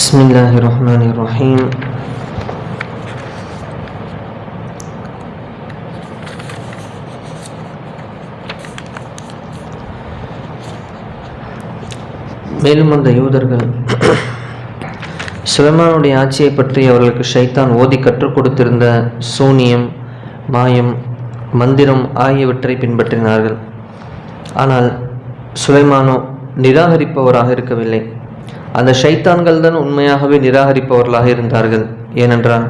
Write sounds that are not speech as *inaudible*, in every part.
بسم الله الرحمن الرحيم மேலும் அந்த யூதர்கள் *clears throat* சுலைமானுடைய ஆட்சியை பற்றி அவர்களுக்கு ஷைத்தான் ஓதி கற்றுக் கொடுத்திருந்த சூனியம் மாயம் மந்திரம் ஆகியவற்றை பின்பற்றினார்கள் ஆனால் சுலைமானோ நிராகரிப்பவராக இருக்கவில்லை அந்த ஷைத்தான்கள் தான் உண்மையாகவே நிராகரிப்பவர்களாக இருந்தார்கள். ஏனென்றால்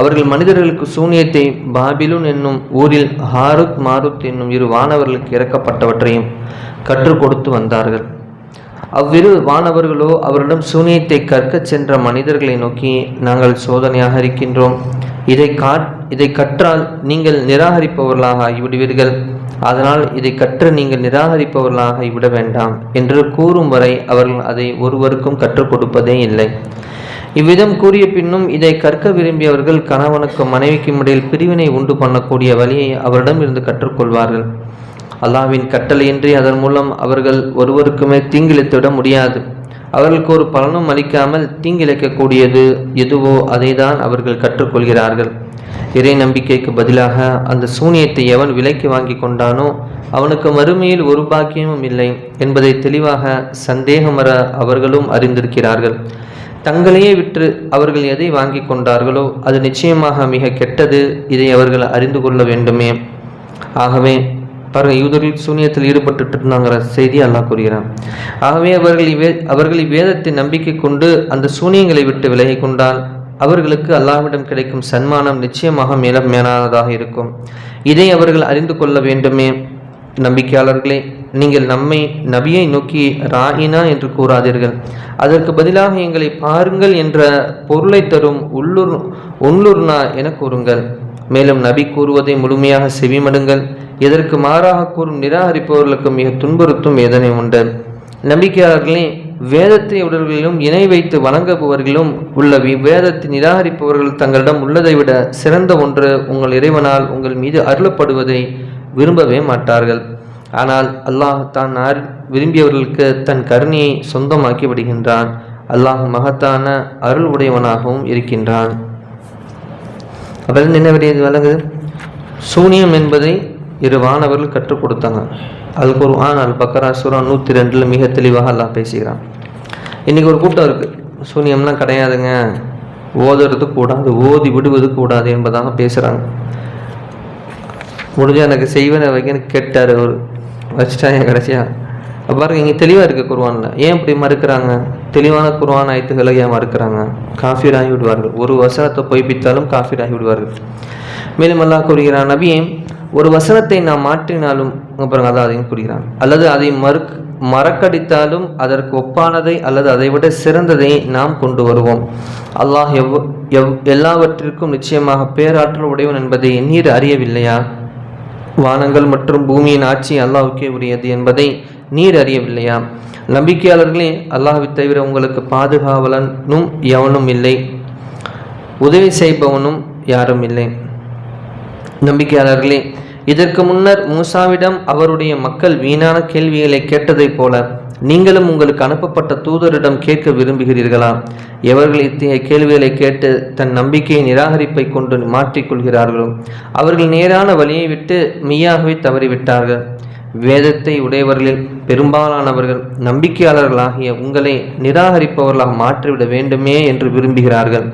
அவர்கள் மனிதர்களுக்கு சூனியத்தை பாபிலுன் என்னும் ஊரில் ஹாருத் மாருத் என்னும் இரு வானவர்களுக்கு இறக்கப்பட்டவற்றையும் கற்றுக் கொடுத்து வந்தார்கள். அவ்விரு வானவர்களோ அவரிடம் சூனியத்தை கற்கச் சென்ற மனிதர்களை நோக்கி நாங்கள் சோதனையாக இருக்கின்றோம். இதை கா இதை கற்றால் நீங்கள் நிராகரிப்பவர்களாக ஆகிவிடுவீர்கள். அதனால் இதை கற்று நீங்கள் நிராகரிப்பவர்களாக ஆகிவிட வேண்டாம் என்று கூறும் வரை அவர்கள் அதை ஒருவருக்கும் கற்றுக் கொடுப்பதே இல்லை. இவ்விதம் கூறிய பின்னும் இதை கற்க விரும்பியவர்கள் கணவனுக்கும் மனைவிக்கும் இடையில் பிரிவினை உண்டு பண்ணக்கூடிய வழியை அவரிடம் இருந்து கற்றுக்கொள்வார்கள் அல்லாவின் கட்டளையின்றி அதன் மூலம் அவர்கள் ஒருவருக்குமே தீங்கிழித்துவிட முடியாது. அவர்களுக்கு ஒரு பலனும் அளிக்காமல் தீங்கிழைக்கக்கூடியது எதுவோ அதை தான் அவர்கள் கற்றுக்கொள்கிறார்கள். இறை நம்பிக்கைக்கு பதிலாக அந்த சூனியத்தை எவன் விலைக்கு வாங்கி கொண்டானோ அவனுக்கு மறுமையில் ஒரு பாக்கியமும் இல்லை என்பதை தெளிவாக சந்தேகமர அவர்களும் அறிந்திருக்கிறார்கள். தங்களையே விற்று அவர்கள் எதை வாங்கி கொண்டார்களோ அது நிச்சயமாக மிக கெட்டது இதை அவர்கள் அறிந்து கொள்ள வேண்டுமே. ஆகவே பாருங்கள் யூதர்கள் சூனியத்தில் ஈடுபட்டு இருந்தாங்கிற செய்தி அல்லாஹ் கூறுகிறான். ஆகவே அவர்கள் இவ்வே அவர்கள் இவ்வேதத்தை நம்பிக்கை கொண்டு அந்த சூனியங்களை விட்டு விலகி கொண்டால் அவர்களுக்கு அல்லாஹ்விடம் கிடைக்கும் சன்மானம் நிச்சயமாக மேல மேலானதாக இருக்கும். இதை அவர்கள் அறிந்து கொள்ள வேண்டுமே. நம்பிக்கையாளர்களே நீங்கள் நம்மை நபியை நோக்கி ராயினா என்று கூறாதீர்கள். அதற்கு பதிலாக எங்களை பாருங்கள் என்ற பொருளை தரும் உள்ளூர் உள்ளூர்னா என கூறுங்கள். மேலும் நபி கூறுவதை முழுமையாக செவிமடுங்கள். இதற்கு மாறாக கூறும் நிராகரிப்பவர்களுக்கு மிக துன்புறுத்தும் வேதனை உண்டு. நம்பிக்கையாளர்களே வேதத்தை உடல்களிலும் இணை வைத்து வணங்குபவர்களும் உள்ள வேதத்தை நிராகரிப்பவர்கள் தங்களிடம் உள்ளதை விட சிறந்த ஒன்று உங்கள் இறைவனால் உங்கள் மீது அருளப்படுவதை விரும்பவே மாட்டார்கள். ஆனால் அல்லாஹ் தான் விரும்பியவர்களுக்கு தன் கருணையை சொந்தமாக்கி விடுகின்றான். அல்லாஹ் மகத்தான அருள் உடையவனாகவும் இருக்கின்றான். அப்புறம் என்ன வழங்குது? சூனியம் என்பதை இரு வானவர்கள் கற்றுக் கொடுத்தாங்க. அல் குர்ஆன் அல் பக்கரா சுரா நூற்றி ரெண்டில் மிக தெளிவாக எல்லாம் பேசுகிறான். இன்றைக்கி ஒரு கூட்டம் இருக்குது சூனியம்லாம் கிடையாதுங்க. ஓதுறது கூடாது ஓதி விடுவது கூடாது என்பதாக பேசுகிறாங்க முடிஞ்சால் எனக்கு செய்வன வைக்கன்னு கேட்டார் அவர். வச்சுட்டாங்க கடைசியாக பாருங்க இங்கே தெளிவாக இருக்குது குருவானில் ஏன் இப்படி மறுக்கிறாங்க? தெளிவான குருவான் ஆயத்துக்களை ஏன் மறுக்கிறாங்க? காஃபீர் ஆகி விடுவார்கள் ஒரு வசனத்தை பொய்ப்பித்தாலும் காஃபீர் ஆகி விடுவார்கள் மேலும் அல்லாஹ் கூறுகிறான் நபியே ஒரு வசனத்தை நாம் மாற்றினாலும் அப்புறம் அதை அதையும் கூறுகிறான் அல்லது அதை மறு மறக்கடித்தாலும் அதற்கு ஒப்பானதை அல்லது அதை விட சிறந்ததை நாம் கொண்டு வருவோம். அல்லாஹ் எவ் எவ் எல்லாவற்றிற்கும் நிச்சயமாக பேராற்றல் உடையவன் என்பதை நீர் அறியவில்லையா? வானங்கள் மற்றும் பூமியின் ஆட்சி அல்லாஹுக்கே உரியது என்பதை நீர் அறியவில்லையா? நம்பிக்கையாளர்களே அல்லாஹை தவிர உங்களுக்கு பாதுகாவலனும் எவனும் இல்லை. உதவி செய்பவனும் யாரும் இல்லை. நம்பிக்கையாளர்களே இதற்கு முன்னர் மூசாவிடம் அவருடைய மக்கள் வீணான கேள்விகளை கேட்டதைப் போல நீங்களும் உங்களுக்கு அனுப்பப்பட்ட தூதரிடம் கேட்க விரும்புகிறீர்களா? எவர்கள் இத்தகைய கேள்விகளை கேட்டு தன் நம்பிக்கையை நிராகரிப்பை கொண்டு மாற்றிக்கொள்கிறார்களோ அவர்கள் நேரான வழியை விட்டு மெய்யாகவே தவறிவிட்டார்கள். வேதத்தை உடையவர்களில் பெரும்பாலானவர்கள் நம்பிக்கையாளர்களாகிய உங்களை நிராகரிப்பவர்களாக மாற்றிவிட வேண்டுமே என்று விரும்புகிறார்கள்.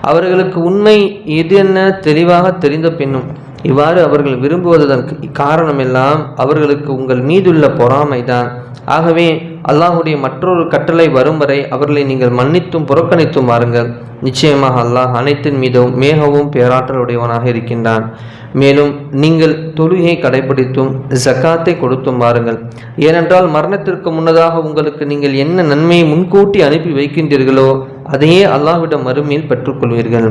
அவர்களுக்கு உண்மை எது என்ன தெளிவாக தெரிந்த பின்னும் இவ்வாறு அவர்கள் விரும்புவதன் காரணமெல்லாம் அவர்களுக்கு உங்கள் மீதுள்ள பொறாமைதான். ஆகவே அல்லாஹுடைய மற்றொரு கட்டளை வரும் வரை அவர்களை நீங்கள் மன்னித்தும் புறக்கணித்தும் வாருங்கள். நிச்சயமாக அல்லாஹ் அனைத்தின் மீதும் மேகவும் பேராற்றலுடையவனாக இருக்கின்றான். மேலும் நீங்கள் தொழுகை கடைபிடித்தும் ஜக்காத்தை கொடுத்தும் வாருங்கள். ஏனென்றால் மரணத்திற்கு முன்னதாக உங்களுக்கு நீங்கள் என்ன நன்மையை முன்கூட்டி அனுப்பி வைக்கின்றீர்களோ அதையே அல்லாஹ்விடம் மறுமையில் பெற்றுக்கொள்வீர்கள்.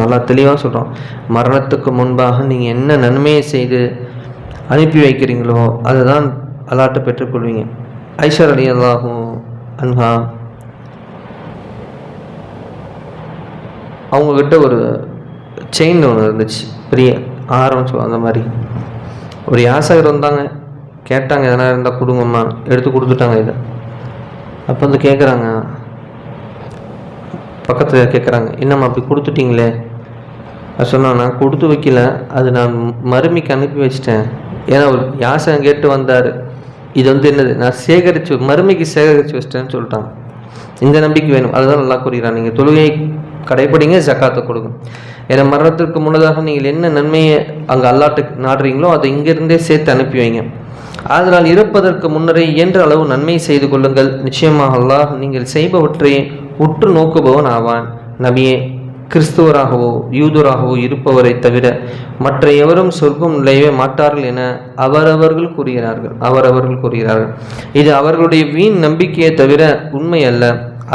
நல்லா தெளிவாக சொல்கிறோம் மரணத்துக்கு முன்பாக நீங்கள் என்ன நன்மையை செய்து அனுப்பி வைக்கிறீங்களோ அதை தான் பெற்றுக்கொள்வீங்க. ஐஷர் அலி அல்லாஹும் அன்ஹா அவங்கக்கிட்ட ஒரு செயின் ஒன்று இருந்துச்சு. பெரிய ஆரம் சொல் அந்த மாதிரி. ஒரு யாசகர் வந்தாங்க. கேட்டாங்க எதனா இருந்தால் கொடுங்கம்மா. எடுத்து கொடுத்துட்டாங்க இதை. அப்போ வந்து கேட்குறாங்க பக்கத்தில் கேட்குறாங்க என்னம்மா அப்படி கொடுத்துட்டீங்களே? அது சொன்னேன் நான் கொடுத்து வைக்கல. அது நான் மருமிக்கு அனுப்பி வச்சிட்டேன். ஏன்னா அவர் யாசகம் கேட்டு வந்தார்? இது வந்து என்னது? நான் சேகரித்து மருமைக்கு சேகரித்து வச்சிட்டேன்னு சொல்லிட்டான் இந்த நம்பிக்கை வேணும். அதுதான் நல்லா கூறுகிறான் நீங்கள் தொழுகையை கடைப்பிடிங்க ஜக்காத்தை கொடுங்க. ஏன்னா மரணத்திற்கு முன்னதாக நீங்கள் என்ன நன்மையை அங்கே அல்லாட்டு நாடுறீங்களோ அதை இங்கிருந்தே சேர்த்து அனுப்பி வைங்க. அதனால் இருப்பதற்கு முன்னரே இயன்ற அளவு நன்மை செய்து கொள்ளுங்கள். நிச்சயமாக அல்லாஹ் நீங்கள் செய்பவற்றை உற்று நோக்குபவன் ஆவான் நபியே கிறிஸ்துவராகவோ யூதராகவோ இருப்பவரை தவிர மற்ற எவரும் சொர்க்கம் நுழையவே மாட்டார்கள் என அவரவர்கள் கூறுகிறார்கள். அவரவர்கள் கூறுகிறார்கள். இது அவர்களுடைய வீண் நம்பிக்கையை தவிர உண்மை அல்ல.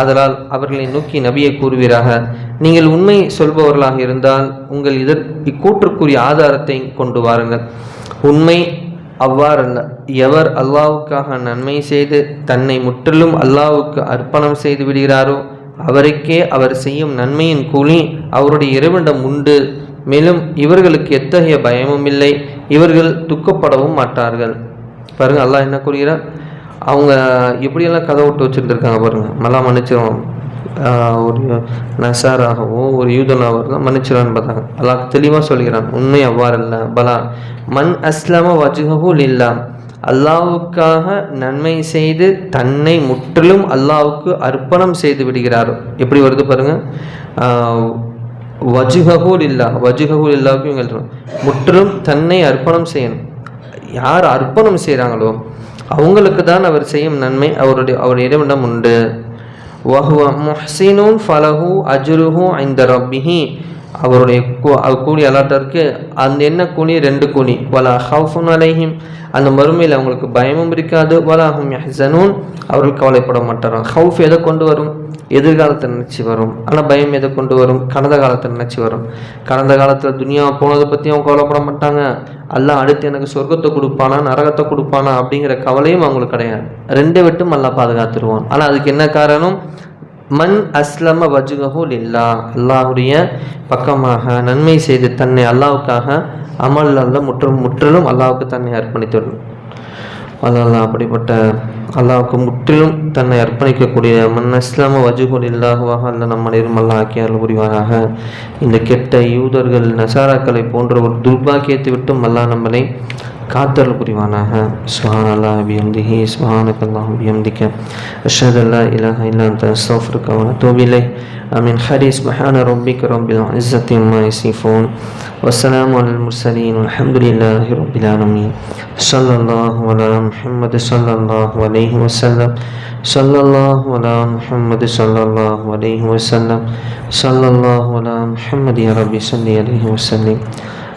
அதனால் அவர்களை நோக்கி நபியை கூறுவீராக நீங்கள் உண்மை சொல்பவர்களாக இருந்தால் உங்கள் இதற் இக்கூற்றுக்குரிய ஆதாரத்தை கொண்டு வாருங்கள். உண்மை அவ்வாறல்ல. எவர் அல்லாவுக்காக நன்மை செய்து தன்னை முற்றிலும் அல்லாவுக்கு அர்ப்பணம் செய்து விடுகிறாரோ அவருக்கே அவர் செய்யும் நன்மையின் கூலி அவருடைய இறைவனிடம் உண்டு. மேலும் இவர்களுக்கு எத்தகைய பயமும் இல்லை. இவர்கள் துக்கப்படவும் மாட்டார்கள். பாருங்க அல்லாஹ் என்ன கூறுகிறார்? அவங்க எப்படியெல்லாம் கதை விட்டு வச்சுருந்துருக்காங்க பாருங்க. மலா மன்னிச்சிடும் ஒரு நசாராகவோ ஒரு யூதனாகவோ மன்னிச்சிடான்னு பார்த்தாங்க. அல்லாஹ் தெளிவாக சொல்கிறான். உண்மை அவ்வாறல்ல. பலா மண் அஸ்லாம வஜுகூல் இல்லாம் அல்லாவுக்காக நன்மை செய்து தன்னை முற்றிலும் அல்லாவுக்கு அர்ப்பணம் செய்து விடுகிறாரோ. எப்படி வருது பாருங்க? வஜுகூல் இல்லா வஜுகூல் இல்லாவுக்கு இவங்க முற்றிலும் தன்னை அர்ப்பணம் செய்யணும். யார் அர்ப்பணம் செய்கிறாங்களோ அவங்களுக்கு தான் அவர் செய்யும் நன்மை அவருடைய அவருடைய இடமிடம் உண்டு. வஹுவ முஹ்சினுன் ஃபலஹு அஜுருஹு ஐந்த ரப்பிஹி. அவருடைய கூலி அலாட்டருக்கு அந்த என்ன கூலி ரெண்டு கூலி வலா ஹவுஃபுன் அலைஹிம். அந்த மறுமையில் அவங்களுக்கு பயமும் இருக்காது. வலாஹும் யஹ்சனூன். அவர்கள் கவலைப்பட மாட்டாராம் ஹவுஃப் எதை கொண்டு வரும்? எதிர்காலத்தை நினச்சி வரும். ஆனால் பயம் எதை கொண்டு வரும்? கடந்த காலத்தை நினச்சி வரும். கடந்த காலத்தில் துனியா போனதை பற்றி அவங்க கவலைப்பட மாட்டாங்க. எல்லாம் அடுத்து எனக்கு சொர்க்கத்தை கொடுப்பானா நரகத்தை கொடுப்பானா அப்படிங்கிற கவலையும் அவங்களுக்கு கிடையாது. ரெண்டு விட்டும் நல்லா பாதுகாத்துருவான். ஆனால் அதுக்கு என்ன காரணம்? மண் அஸ்லம வஜுகஹுல் இல்லா அல்லாஹுடைய பக்கமாக நன்மை செய்து தன்னை அல்லாவுக்காக அமல் அல்ல முற்றும் முற்றிலும் அல்லாவுக்கு தன்னை அர்ப்பணித்துள்ளோம் அதனால் அப்படிப்பட்ட அல்லாவுக்கு முற்றிலும் தன்னை அர்ப்பணிக்கக்கூடிய மண் அஸ்லாம வஜுகுல் இல்லாஹுவாக அல்ல நம் அனைவரும் அல்லா ஆக்கியால் புரிவாராக. இந்த கெட்ட யூதர்கள் நசாராக்களை போன்ற ஒரு துர்பாக்கியத்தை விட்டும் அல்லா நம்மளை காத்தல் புரிவானாக சுஹான் அல்லா பியம்திஹி சுஹானக் அல்லாஹ் பியம்திக்க அஷத் அல்லா இலஹ இல்லாந்த சோஃபருக்கு அவன தோபிலை அமின் ஹரிஸ் மஹான ரொம்பிக் ரொம்பில் இஸ்ஸத்தின் இசிஃபோன் வசலாம் அல் முர்சலீன் அலமதுல்லாஹி ரொம்பில் ஆலமீன் சொல்லல்லாஹ் வலா முஹம்மது சொல்லல்லாஹ் வலைஹி வசல்லம் சொல்லல்லாஹ் வலா முஹம்மது சொல்லல்லாஹ் வலைஹி வசல்லம் சொல்லல்லாஹ் வலா முஹம்மது ரபி சொல்லி அலைஹி வசல்லிம்